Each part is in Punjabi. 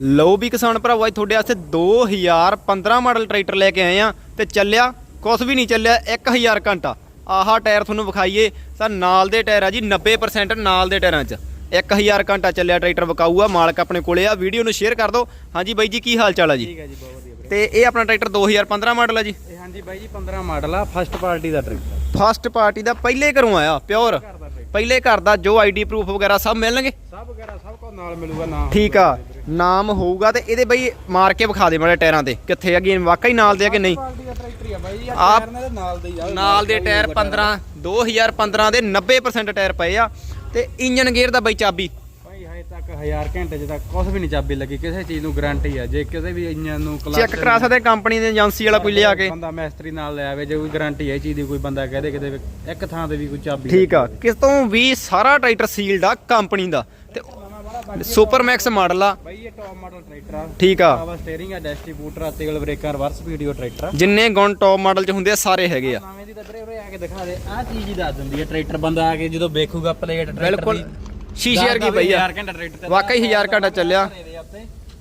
ਲਓ ਵੀ ਕਿਸਾਨ ਭਰਾਵੋ ਅੱਜ ਤੁਹਾਡੇ ਵਾਸਤੇ 2015 ਮਾਡਲ ਟਰੈਕਟਰ ਲੈ ਕੇ ਆਏ ਆ ਤੇ ਚੱਲਿਆ ਕੁਛ ਵੀ ਨਹੀਂ ਚੱਲਿਆ 1000 ਘੰਟਾ। ਆਹਾ ਟਾਇਰ ਤੁਹਾਨੂੰ ਵਿਖਾਈਏ ਤਾਂ ਨਾਲ ਦੇ ਟਾਇਰ ਆ ਜੀ 90% ਨਾਲ ਦੇ ਟਾਇਰਾਂ 'ਚ। 1000 ਘੰਟਾ ਚੱਲਿਆ ਟਰੈਕਟਰ ਵਿਕਾਊ ਆ ਮਾਲਕ ਆਪਣੇ ਕੋਲੇ ਆ ਵੀਡੀਓ ਨੂੰ ਸ਼ੇਅਰ ਕਰ ਦਿਓ। ਹਾਂਜੀ ਬਾਈ ਜੀ ਕੀ ਹਾਲ ਚਾਲ ਆ ਜੀ? ਠੀਕ ਹੈ ਜੀ ਬਹੁਤ ਵਧੀਆ ਵੀਰੇ। ਤੇ ਇਹ ਆਪਣਾ ਟਰੈਕਟਰ 2015 ਮਾਡਲ ਆ ਜੀ? ਇਹ ਹਾਂਜੀ ਬਾਈ ਜੀ 15 ਮਾਡਲ ਆ ਫਸਟ ਪਾਰਟੀ ਦਾ ਟਰੈਕਟਰ। ਫਸਟ ਪਾਰਟੀ ਦਾ ਪਹਿਲੇ ਘਰੋਂ ਆਇਆ ਪਿਓਰ ਪਹਿਲੇ ਘਰ ਦਾ ਜੋ ਆਈਡੀ ਪ੍ਰੂਫ ਵਗੈਰਾ ਸਭ ਮਿਲਣਗੇ ਸਭ ਵਗੈਰਾ ਸਭ ਕੁਝ ਨਾਲ ਮਿਲੂਗਾ ਨਾਮ ਠੀਕ ਆ ਨਾਮ ਹੋਊਗਾ ਤੇ ਇਹਦੇ ਬਈ ਮਾਰ ਕੇ ਵਿਖਾ ਦੇ ਮਾੜੇ ਟਾਇਰਾਂ ਤੇ। ਕਿੱਥੇ ਆ ਗਈ ਵਾਕਈ ਨਾਲ ਦੇ ਆ ਕਿ ਨਹੀਂ? ਪਾਰਟੀ ਦਾ ਟਰੈਕਟਰ ਹੀ ਆ ਬਾਈ ਜੀ ਆਹ ਆ ਟਾਇਰ ਨਾਲ ਦੇ ਟਾਇਰ 15 2015 ਦੇ 90% ਟਾਇਰ ਪਏ ਆ ਤੇ ਇੰਜਨ ਗੇਅਰ ਦਾ ਬਈ ਚਾਬੀ। ਤੱਕ 1000 ਘੰਟੇ ਜੇ ਤੱਕ ਕੁਝ ਵੀ ਨਹੀਂ ਚਾਬੀ ਲੱਗੀ ਕਿਸੇ ਚੀਜ਼ ਨੂੰ ਗਾਰੰਟੀ ਆ। ਜੇ ਕਿਸੇ ਵੀ ਇੰਜਨ ਨੂੰ clutch ਚੈੱਕ ਕਰਾ ਸਕਦੇ ਕੰਪਨੀ ਦੇ ਏਜੰਸੀ ਵਾਲਾ ਕੋਈ ਲਿਆ ਕੇ। ਬੰਦਾ ਮੈਸਤਰੀ ਨਾਲ ਲੈ ਆਵੇ ਜੇ ਕੋਈ ਗਾਰੰਟੀ ਹੈ ਇਹ ਚੀਜ਼ ਦੀ ਕੋਈ ਬੰਦਾ ਕਹਦੇ ਕਿਤੇ ਇੱਕ ਥਾਂ ਤੇ ਵੀ ਕੋਈ ਚਾਬੀ ਠੀਕ ਆ ਕਿਸ ਤੋਂ ਵੀ ਸਾਰਾ ਟਰੈਕਟਰ ਸੀਲਡ ਆ ਕੰਪਨੀ ਦਾ। ਸੁਪਰ ਮੈਕਸ ਮਾਡਲ ਆ। ਬਾਈ ਇਹ ਟੌਪ ਮਾਡਲ ਟਰੈਕਟਰ ਆ। ਠੀਕ ਆ। ਪਾਵਰ ਸਟੀਅਰਿੰਗ ਆ ਡਿਸਟ੍ਰੀਬਿਊਟਰ ਆ ਤੇਲ ਬ੍ਰੇਕਰ ਰਿਵਰਸ ਵੀਡੀਓ ਟਰੈਕਟਰ ਆ। ਜਿੰਨੇ ਗੁਣ ਟੌਪ ਮਾਡਲ ਚ ਹੁੰਦੇ ਆ ਸਾਰੇ ਹੈਗੇ ਆ। ਨਵੇਂ ਦੀ ਤਾਂ ਵੀਰੇ ਉਰੇ ਆ ਕੇ ਦਿਖਾ ਦੇ। ਆਹ ਚੀਜ਼ ਹੀ ਦੱਸ ਦਿੰਦੀ ਹੈ ਟਰੈਕਟਰ ਬੰਦਾ ਆ ਕੇ ਜਦੋਂ ਵੇਖੂਗਾ ਪਲੇਟ ਟਰੈਕਟਰ ਬਿਲਕੁਲ। ਸ਼ੀਸ਼ੇ ਵਰਗੀ ਪਈ ਆ। 1000 ਘੰਟਾ ਟਰੈਕਟਰ ਤੇ ਵਾਕਈ 1000 ਘੰਟਾ ਚੱਲਿਆ।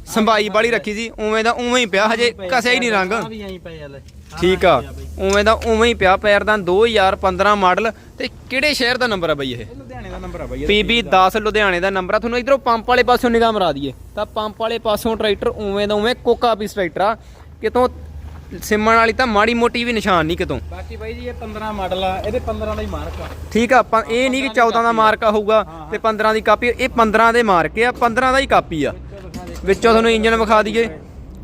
ਸੰਭਾਈ ਵਾਲੀ ਰੱਖੀ ਸੀ ਉਵੇਂ ਦਾ ਉਵੇਂ ਹੀ ਪਿਆ ਹਜੇ ਕਸਿਆ ਹੀ ਨਹੀਂ ਰੰਗ। ਆ ਵੀ ਐਂ ਪਏ ਆ ਲੈ ਠੀਕ ਆ ਉਵੇਂ ਦਾ ਉਵੇਂ ਹੀ ਪਿਆ ਪੈਰਦਾਨ 2015 ਮਾਡਲ ਤੇ ਕਿਹੜੇ ਸ਼ਹਿਰ ਦਾ ਨੰਬਰ ਆ ਬਈ ਇਹ? ਇਹ ਲੁਧਿਆਣੇ ਦਾ ਨੰਬਰ ਆ ਬਾਈ PB 10 ਲੁਧਿਆਣੇ ਦਾ। ਨੰਬਰ ਆ ਤੁਹਾਨੂੰ ਇਧਰੋਂ ਪੰਪ ਵਾਲੇ ਪਾਸਿਓਂ ਨਿਗਾਹ ਮਰਾ ਦਈਏ। ਤਾਂ ਪੰਪ ਵਾਲੇ ਪਾਸਿਓਂ ਟਰੈਕਟਰ ਉਵੇਂ ਦਾ ਉਵੇਂ ਕੋਕਾ ਪੀਸ ਟਰੈਕਟਰ ਆ ਕਿਤੋਂ ਸਿਮਣ ਵਾਲੀ ਤਾਂ ਮਾੜੀ ਮੋਟੀ ਵੀ ਨਿਸ਼ਾਨ ਨਹੀਂ ਕਿਤੋਂ। ਬਾਕੀ ਬਾਈ ਜੀ ਇਹ 15 ਮਾਡਲ ਆ ਇਹਦੇ 15 ਦਾ ਹੀ ਮਾਰਕ ਆ। ਠੀਕ ਆ ਆਪਾਂ ਇਹ ਨਹੀਂ ਕਿ 14 ਦਾ ਮਾਰਕਾ ਹੋਊਗਾ ਤੇ 15 ਦੀ ਕਾਪੀ ਇਹ 15 ਦੇ ਮਾਰਕੇ ਆ 15 ਦਾ ਹੀ ਕਾਪੀ ਆ। ਵਿੱਚੋਂ ਤੁਹਾਨੂੰ ਇੰਜਨ ਵਿਖਾ ਦਈਏ।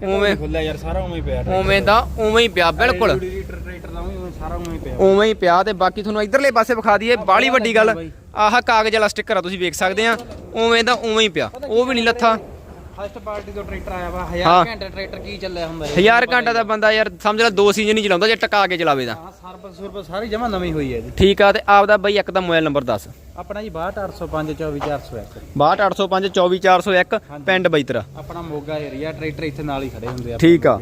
ਉਵੇਂ ਖੁੱਲਿਆ ਯਾਰ ਸਾਰਾ ਉਵੇਂ ਹੀ ਪਿਆ ਉਵੇਂ ਦਾ ਉਵੇਂ ਹੀ ਪਿਆ ਬਿਲਕੁਲ। ਲੀਟਰ ਟਰੈਕਟਰ ਦਾ ਉਵੇਂ ਸਾਰਾ ਉਵੇਂ ਹੀ ਪਿਆ। ਉਵੇਂ ਹੀ ਪਿਆ ਤੇ ਬਾਕੀ ਤੁਹਾਨੂੰ ਇਧਰਲੇ ਪਾਸੇ ਵਿਖਾ ਦਈਏ ਬਾਹਲੀ ਵੱਡੀ ਗੱਲ। ਆਹ ਕਾਗਜ਼ ਵਾਲਾ ਸਟicker ਆ ਤੁਸੀਂ ਵੇਖ ਸਕਦੇ ਆ। ਉਵੇਂ ਦਾ ਉਵੇਂ ਹੀ ਪਿਆ। ਉਹ ਵੀ ਨਹੀਂ ਲੱਥਾ। ਫਸਟ ਪਾਰਟੀ ਤੋਂ ਟਰੈਕਟਰ ਆਇਆ ਵਾ ਹਾਂ। 1000 ਘੰਟੇ ਟਰੈਕਟਰ ਕੀ ਚੱਲਿਆ ਹੁੰਦਾ ਇਹ? ਹਜ਼ਾਰ ਘੰਟਾ ਦਾ ਬੰਦਾ ਯਾਰ ਸਮਝ ਲੈ ਦੋ ਸੀਜ਼ਨ ਹੀ ਚਲਾਉਂਦਾ ਜੇ ਟਕਾ ਕੇ ਚਲਾਵੇ ਤਾਂ। ਹਾਂ ਸਰਵਿਸ ਸੁਰਵਿਸ ਸਾਰੀ ਜਮਾ ਨਵੀਂ ਹੋਈ ਹੈ ਜੀ। ਠੀਕ ਆ ਤੇ ਆਪਦਾ ਬਈ ਇੱਕ ਤਾਂ ਮੋਬਾਈਲ ਨੰਬਰ ਦੱਸ। ਆਪਣਾ ਜੀ 62805 24401 62805 24401 ਪਿੰਡ ਬਈਤਰਾ। ਆਪਣਾ ਮੋਗਾ ਏਰੀਆ ਟਰੈਕਟਰ ਇੱਥੇ ਨਾਲ ਹੀ ਖੜੇ ਹੁੰਦੇ ਆ ਠੀਕ ਆ।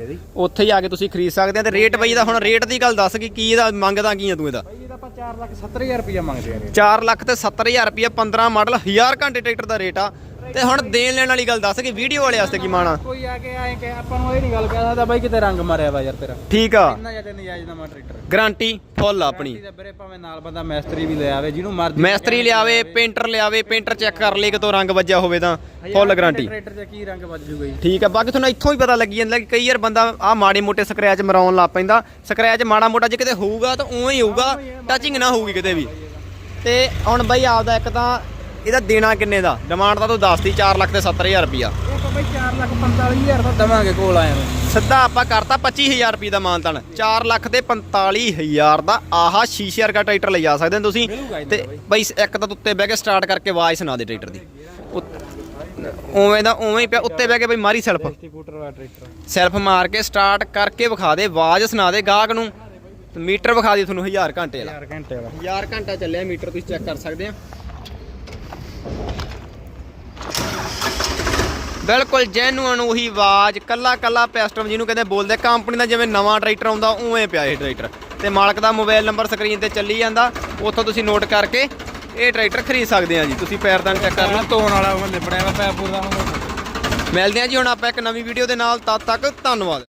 ਉੱਥੇ ਹੀ ਆ ਕੇ ਤੁਸੀਂ ਖਰੀਦ ਸਕਦੇ ਆ ਤੇ ਰੇਟ ਬਈ ਦਾ ਹੁਣ ਰੇਟ ਦੀ ਗੱਲ ਦੱਸ ਕਿ ਕੀ ਇਹਦਾ ਮੰਗਦਾ ਕੀ ਆ ਤੂੰ ਇਹਦਾ? ਭਾਈ ਇਹਦਾ ਆਪਾਂ 4 ਲੱਖ 70000 ਰੁਪਇਆ ਮੰਗਦੇ ਆ 4 ਲੱਖ ਤੇ 70000 ਰੁਪਏ 15 ਮਾਡਲ 1000 ਘੰਟੇ ਟਰੈਕਟਰ ਦਾ ਰੇਟ ਆ। ਤੇ ਹੁਣ ਦੇਣ ਲੈਣ ਵਾਲੀ ਗੱਲ ਦੱਸ ਕਿ ਵੀਡੀਓ ਵਾਲੇ ਵਾਸਤੇ ਕੀ ਮਾਣਾ ਕੋਈ ਆ ਕੇ ਆਏ ਕਿ ਆਪਾਂ ਨੂੰ ਇਹ ਨਹੀਂ ਗੱਲ ਕਹਿ ਸਕਦਾ ਬਾਈ ਕਿਤੇ ਰੰਗ ਮਾਰਿਆ ਵਾ ਯਾਰ ਤੇਰਾ। ਠੀਕ ਆ। ਇੰਨਾ ਜ਼ਿਆਦਾ ਨਜਾਇਜ਼ ਦਾ ਟਰੈਕਟਰ ਗਾਰੰਟੀ ਫੁੱਲ ਆਪਣੀ। ਤੇ ਵੀਰੇ ਭਾਵੇਂ ਨਾਲ ਬੰਦਾ ਮੈਸਤਰੀ ਵੀ ਲੈ ਆਵੇ ਜਿਹਨੂੰ ਮਰਜ਼ੀ ਮੈਸਤਰੀ ਲਿਆਵੇ ਪੇਂਟਰ ਲਿਆਵੇ ਪੇਂਟਰ ਚੈੱਕ ਕਰ ਲੇ ਕਿਤੋਂ ਰੰਗ ਵੱਜਿਆ ਹੋਵੇ ਤਾਂ ਫੁੱਲ ਗਾਰੰਟੀ ਟਰੈਕਟਰ 'ਚ ਕੀ ਰੰਗ ਵੱਜ ਜੂਗਾ ਜੀ? ਠੀਕ ਆ ਬਾਕੀ ਤੁਹਾਨੂੰ ਇੱਥੋਂ ਹੀ ਪਤਾ ਲੱਗੀ ਜਾਂਦਾ ਕਿ ਕਈ ਵਾਰ ਬੰਦਾ ਆ ਮਾੜੇ ਮੋਟੇ ਸਕ੍ਰੈਚ ਮਰਾਉਣ ਲੱਗ ਪੈਂਦਾ। ਸਕ੍ਰੈਚ ਮਾੜਾ ਮੋਟਾ ਜੇ ਕਿਤੇ ਹੋਊਗਾ ਤਾਂ ਉਵੇਂ ਹੀ ਹੋਊਗਾ ਟੱਚਿੰਗ ਨਾ ਹੋਊਗੀ ਕਿਤੇ ਵੀ। ਤੇ ਹੁਣ ਬਈ ਆਪਦਾ ਇੱਕ ਤਾਂ ਇਹਦਾ ਦੇਣਾ ਕਿੰਨੇ ਦਾ? ਡਿਮਾਂਡ ਤਾਂ ਤੂੰ ਦੱਸਤੀ 4 ਲੱਖ ਤੇ 70000 ਰੁਪਿਆ ਇਹ ਆਪਾਂ ਬਾਈ 4 ਲੱਖ 45000 ਦਾ ਦਵਾਂਗੇ ਕੋਲ ਆਇਆ ਨੂੰ। ਸਿੱਧਾ ਆਪਾਂ ਕਰਤਾ 25000 ਰੁਪਏ ਦਾ ਮਾਨਤਨ। 4 ਲੱਖ ਤੇ 45000 ਦਾ ਆਹਾ ਸ਼ੀਸ਼ੇ ਵਰਗਾ ਟਰੈਕਟਰ ਲਿਜਾ ਸਕਦੇ ਹੋ ਤੁਸੀਂ। ਤੇ ਬਈ। ਇੱਕ ਤਾਂ ਉੱਤੇ ਬਹਿ ਕੇ ਸਟਾਰਟ ਕਰਕੇ ਆਵਾਜ਼ ਸੁਣਾ ਦੇ ਟਰੈਕਟਰ ਦੀ। ਉਵੇਂ ਦਾ ਉਵੇਂ ਹੀ ਪਿਆ ਉੱਤੇ ਬਹਿ ਕੇ ਬਈ ਮਾਰੀ ਸੈਲਫ। ਸੈਲਫ ਮਾਰ ਕੇ ਸਟਾਰਟ ਕਰਕੇ ਵਿਖਾ ਦੇ ਆਵਾਜ਼ ਸੁਣਾ ਦੇ ਗਾਹਕ ਨੂੰ। ਤੇ ਮੀਟਰ ਵਿਖਾ ਦੇ ਤੁਹਾਨੂੰ 1000 ਘੰਟੇ ਵਾਲਾ। 4 ਘੰਟੇ ਵਾਲਾ। 1000 ਘੰਟਾ ਚੱਲਿਆ ਮੀਟਰ ਤੁਸੀਂ ਚੈੱਕ ਕਰ ਸਕਦੇ ਆ। ਬਿਲਕੁਲ ਜੈਨੂਅਨ ਉਹੀ ਆਵਾਜ਼ ਕੱਲਾ ਕੱਲਾ ਪੈਸਟਮ ਜਿਹਨੂੰ ਕਹਿੰਦੇ ਬੋਲਦੇ। ਕੰਪਨੀ ਦਾ ਜਿਵੇਂ ਨਵਾਂ ਟਰੈਕਟਰ ਆਉਂਦਾ ਉਵੇਂ ਪਿਆ ਇਹ ਟਰੈਕਟਰ ਤੇ ਮਾਲਕ ਦਾ ਮੋਬਾਈਲ ਨੰਬਰ ਸਕਰੀਨ ਤੇ ਚੱਲੀ ਜਾਂਦਾ ਉੱਥੋਂ ਤੁਸੀਂ ਨੋਟ ਕਰਕੇ ਇਹ ਟਰੈਕਟਰ ਖਰੀਦ ਸਕਦੇ ਆ ਜੀ। ਤੁਸੀਂ ਪੈਰਦਾਨ ਚੈੱਕ ਕਰ ਲਓ। ਕਰਨਾ ਧੋਣ ਵਾਲਾ ਉਹ ਲਿਬੜਿਆ ਵਾ ਪੈਪ ਪੂਰਾ ਹੁਣ। ਮਿਲਦੇ ਆ ਜੀ ਹੁਣ ਆਪਾਂ ਇੱਕ ਨਵੀਂ ਵੀਡੀਓ ਦੇ ਨਾਲ ਤਦ ਤੱਕ ਧੰਨਵਾਦ।